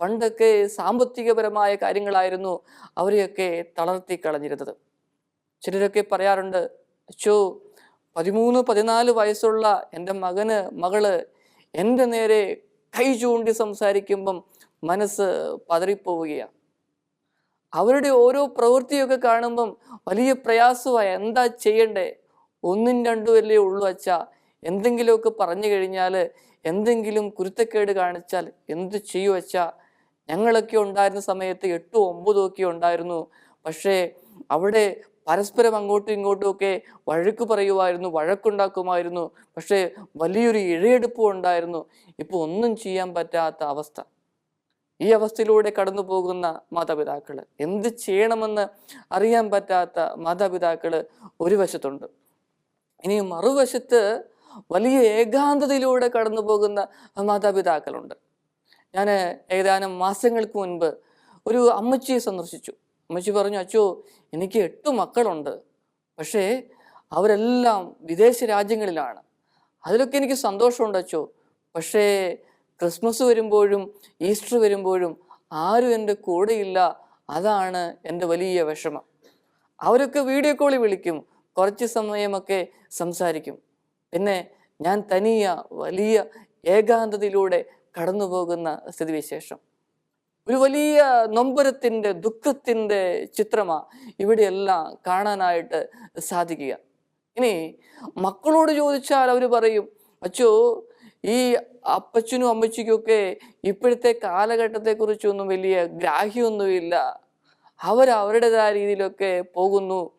പണ്ടൊക്കെ സാമ്പത്തികപരമായ കാര്യങ്ങളായിരുന്നു അവരെയൊക്കെ തളർത്തി കളഞ്ഞിരുന്നത്. ചിലരൊക്കെ പറയാറുണ്ട് അച്ചോ പതിമൂന്ന് പതിനാല് വയസ്സുള്ള എന്റെ മകന് മകൾ എന്റെ നേരെ കൈ ചൂണ്ടി സംസാരിക്കുമ്പം മനസ്സ് പതറിപ്പോവുകയാണ്. അവരുടെ ഓരോ പ്രവൃത്തിയൊക്കെ കാണുമ്പം വലിയ പ്രയാസമായി എന്താ ചെയ്യണ്ടേ? ഒന്നും രണ്ടും അല്ലേ ഉള്ളൂ അച്ഛ. എന്തെങ്കിലുമൊക്കെ പറഞ്ഞു കഴിഞ്ഞാൽ എന്തെങ്കിലും കുരുത്തക്കേട് കാണിച്ചാൽ എന്ത് ചെയ്യൂ അച്ഛ? ഞങ്ങളൊക്കെ ഉണ്ടായിരുന്ന സമയത്ത് എട്ടും ഒമ്പതും ഒക്കെ ഉണ്ടായിരുന്നു. പക്ഷേ അവിടെ പരസ്പരം അങ്ങോട്ടും ഇങ്ങോട്ടും ഒക്കെ വഴക്ക് പറയുമായിരുന്നു വഴക്കുണ്ടാക്കുമായിരുന്നു. പക്ഷേ വലിയൊരു ഇഴയെടുപ്പും ഉണ്ടായിരുന്നു. ഇപ്പോൾ ഒന്നും ചെയ്യാൻ പറ്റാത്ത അവസ്ഥ. ഈ അവസ്ഥയിലൂടെ കടന്നു പോകുന്ന മാതാപിതാക്കൾ എന്ത് ചെയ്യണമെന്ന് അറിയാൻ പറ്റാത്ത മാതാപിതാക്കൾ ഒരു വശത്തുണ്ട്. ഇനി മറുവശത്ത് വലിയ ഏകാന്തതയിലൂടെ കടന്നു പോകുന്ന മാതാപിതാക്കളുണ്ട്. ഞാൻ ഏതാനും മാസങ്ങൾക്ക് മുൻപ് ഒരു അമ്മച്ചിയെ സന്ദർശിച്ചു. അമ്മച്ചി പറഞ്ഞു അച്ചോ എനിക്ക് എട്ട് മക്കളുണ്ട്. പക്ഷേ അവരെല്ലാം വിദേശ രാജ്യങ്ങളിലാണ്. അതിലൊക്കെ എനിക്ക് സന്തോഷമുണ്ട് അച്ചോ. പക്ഷേ ക്രിസ്മസ് വരുമ്പോഴും ഈസ്റ്റർ വരുമ്പോഴും ആരും എന്റെ കൂടെയില്ല. അതാണ് എന്റെ വലിയ വിഷമം. അവരൊക്കെ വീഡിയോ കോളിൽ വിളിക്കും കുറച്ച് സമയമൊക്കെ സംസാരിക്കും. പിന്നെ ഞാൻ തനിയ വലിയ ഏകാന്തതയിലൂടെ കടന്നു പോകുന്ന സ്ഥിതിവിശേഷം. ഒരു വലിയ നൊമ്പരത്തിന്റെ ദുഃഖത്തിന്റെ ചിത്രമാ ഇവിടെയെല്ലാം കാണാനായിട്ട് സാധിക്കുക. ഇനി മക്കളോട് ചോദിച്ചാൽ അവർ പറയും അച്ചോ ഈ അപ്പച്ചനും അമ്മച്ചിക്കൊക്കെ ഇപ്പോഴത്തെ കാലഘട്ടത്തെക്കുറിച്ചൊന്നും വലിയ ഗ്രാഹ്യമൊന്നുമില്ല. അവർ അവരുടേതായ രീതിയിലൊക്കെ പോകുന്നു.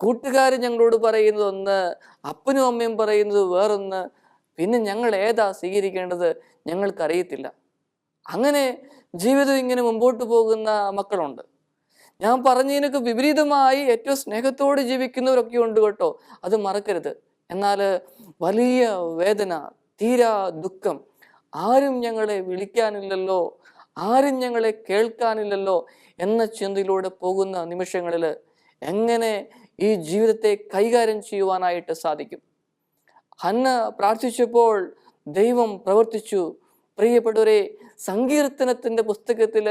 കൂട്ടുകാർ ഞങ്ങളോട് പറയുന്നത് ഒന്ന് അപ്പനും അമ്മയും പറയുന്നത് വേറൊന്ന് പിന്നെ ഞങ്ങൾ ഏതാ സ്വീകരിക്കേണ്ടത് ഞങ്ങൾക്കറിയത്തില്ല. അങ്ങനെ ജീവിതം ഇങ്ങനെ മുമ്പോട്ട് പോകുന്ന മക്കളുണ്ട്. ഞാൻ പറഞ്ഞതിനൊക്കെ വിപരീതമായി ഏറ്റവും സ്നേഹത്തോട് ജീവിക്കുന്നവരൊക്കെ ഉണ്ട് കേട്ടോ. അത് മറക്കരുത്. എന്നാൽ വലിയ വേദന തീരാ ദുഃഖം. ആരും ഞങ്ങളെ വിളിക്കാനില്ലല്ലോ. ആരും ഞങ്ങളെ കേൾക്കാനില്ലല്ലോ എന്ന ചിന്തയിലൂടെ പോകുന്ന നിമിഷങ്ങളിൽ എങ്ങനെ ഈ ജീവിതത്തെ കൈകാര്യം ചെയ്യുവാനായിട്ട് സാധിക്കും? ഹന്ന പ്രാർത്ഥിച്ചപ്പോൾ ദൈവം പ്രവർത്തിച്ചു. പ്രിയപ്പെട്ടവരെ സങ്കീർത്തനത്തിന്റെ പുസ്തകത്തിൽ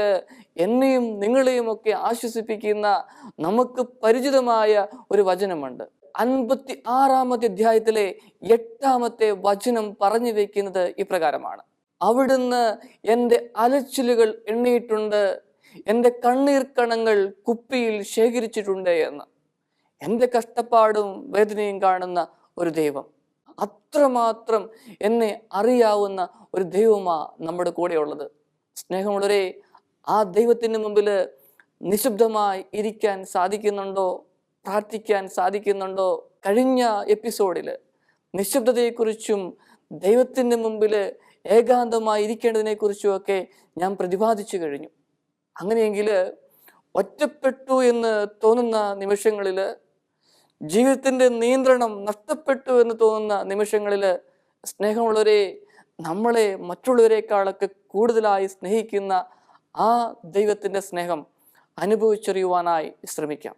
എന്നെയും നിങ്ങളെയും ഒക്കെ ആശ്വസിപ്പിക്കുന്ന നമുക്ക് പരിചിതമായ ഒരു വചനമുണ്ട്. അൻപത്തി ആറാമത്തെ അധ്യായത്തിലെ എട്ടാമത്തെ വചനം പറഞ്ഞു വയ്ക്കുന്നത് ഇപ്രകാരമാണ്. അവിടുന്ന് എന്റെ അലച്ചിലുകൾ എണ്ണിയിട്ടുണ്ട് എന്റെ കണ്ണീർ കണങ്ങൾ കുപ്പിയിൽ ശേഖരിച്ചിട്ടുണ്ട് എന്ന്. എന്റെ കഷ്ടപ്പാടും വേദനയും കാണുന്ന ഒരു ദൈവം. അത്രമാത്രം എന്നെ അറിയാവുന്ന ഒരു ദൈവമാ നമ്മുടെ കൂടെയുള്ളത്. സ്നേഹമുള്ളവരെ ആ ദൈവത്തിന് മുമ്പിൽ നിശബ്ദമായി ഇരിക്കാൻ സാധിക്കുന്നുണ്ടോ? പ്രാർത്ഥിക്കാൻ സാധിക്കുന്നുണ്ടോ? കഴിഞ്ഞ എപ്പിസോഡിൽ നിശബ്ദതയെക്കുറിച്ചും ദൈവത്തിന്റെ മുമ്പിൽ ഏകാന്തമായി ഇരിക്കേണ്ടതിനെക്കുറിച്ചുമൊക്കെ ഞാൻ പ്രതിപാദിച്ചു കഴിഞ്ഞു. അങ്ങനെയെങ്കിൽ ഒറ്റപ്പെട്ടു എന്ന് തോന്നുന്ന നിമിഷങ്ങളിൽ ജീവിതത്തിന്റെ നിയന്ത്രണം നഷ്ടപ്പെട്ടു എന്ന് തോന്നുന്ന നിമിഷങ്ങളിൽ സ്നേഹമുള്ളവരെ നമ്മളെ മറ്റുള്ളവരെക്കാളൊക്കെ കൂടുതലായി സ്നേഹിക്കുന്ന ആ ദൈവത്തിന്റെ സ്നേഹം അനുഭവിച്ചറിയുവാനായി ശ്രമിക്കാം.